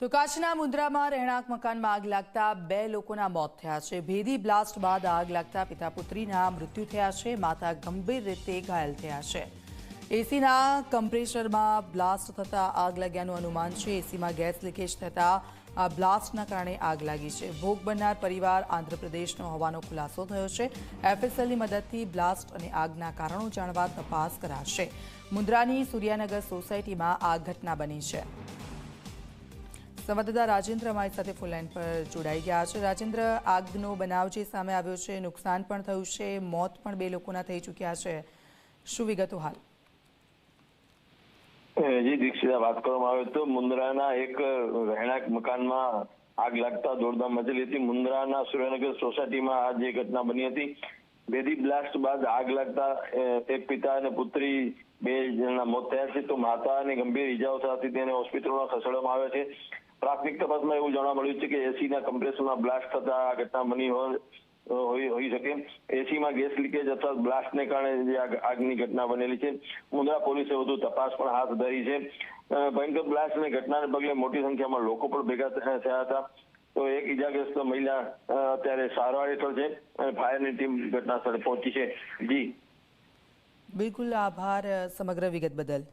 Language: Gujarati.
તો કાચના મુદ્રામાં રહેણાંક મકાનમાં આગ લાગતા બે લોકોના મોત થયા છે. ભેદી બ્લાસ્ટ બાદ આગ લાગતા પિતા પુત્રીના મૃત્યુ થયા છે. માતા ગંભીર રીતે ઘાયલ થયા છે. એસીના કમ્પ્રેસરમાં બ્લાસ્ટ થતા આગ લાગ્યાનું અનુમાન છે. એસીમાં ગેસ લીકેજ થતા આ બ્લાસ્ટના કારણે આગ લાગી છે. ભોગ બનનાર પરિવાર આંધ્રપ્રદેશનો હોવાનો ખુલાસો થયો છે. એફએસએલની મદદથી બ્લાસ્ટ અને આગના કારણો જાણવા તપાસ કરાશે. મુન્દ્રાની સૂર્યાનગર સોસાયટીમાં આ ઘટના બની છે. સંવાદદાતા રાજેન્દ્ર અમારી સાથે ફૂલલાઈન પર જોડાઈ ગયા છે. રાજેન્દ્ર, આગનો બનાવ જે સામે આવ્યો છે, નુકસાન પણ થયું છે, મોત પણ બે લોકોના થઈ ચૂક્યા છે. શું વિગતો હાલ? જી દીક્ષિતા, વાત કરવામાં આવે તો મુન્દ્રાના એક રહેણાંક મકાનમાં આગ લાગતા દોડધામ મચેલી હતી. મુન્દ્રાના સુરેન્દ્રનગર સોસાયટીમાં આ જે ઘટના બની હતી બેદી બ્લાસ્ટ બાદ આગ લાગતા એક પિતા અને પુત્રી બે જણના મોત થયા છે. તો માતાને ગંભીર ઈજાઓ થવાથી તેને હોસ્પિટલમાં ખસેડવામાં આવ્યા છે. પ્રાથમિક તપાસમાં એવું જાણવા મળ્યું છે કે એસીના કમ્પ્રેસરમાં બ્લાસ્ટ થતા આ ઘટના બની હોઈ શકે. એસીમાં ગેસ લીકેજ અથવા બ્લાસ્ટને કારણે જે આગની ઘટના બનેલી છે. મુંદ્રા પોલીસે વધુ તપાસ પણ હાથ ધરી છે. ભયંકર બ્લાસ્ટ અને ઘટનાને પગલે મોટી સંખ્યામાં લોકો પણ ભેગા થયા હતા. તો એક ઈજાગ્રસ્ત મહિલા અત્યારે સારવાર હેઠળ છે અને ફાયરની ટીમ ઘટના સ્થળે પહોંચી છે. જી. બિલકુલ આભાર સમગ્ર વિગત બદલ.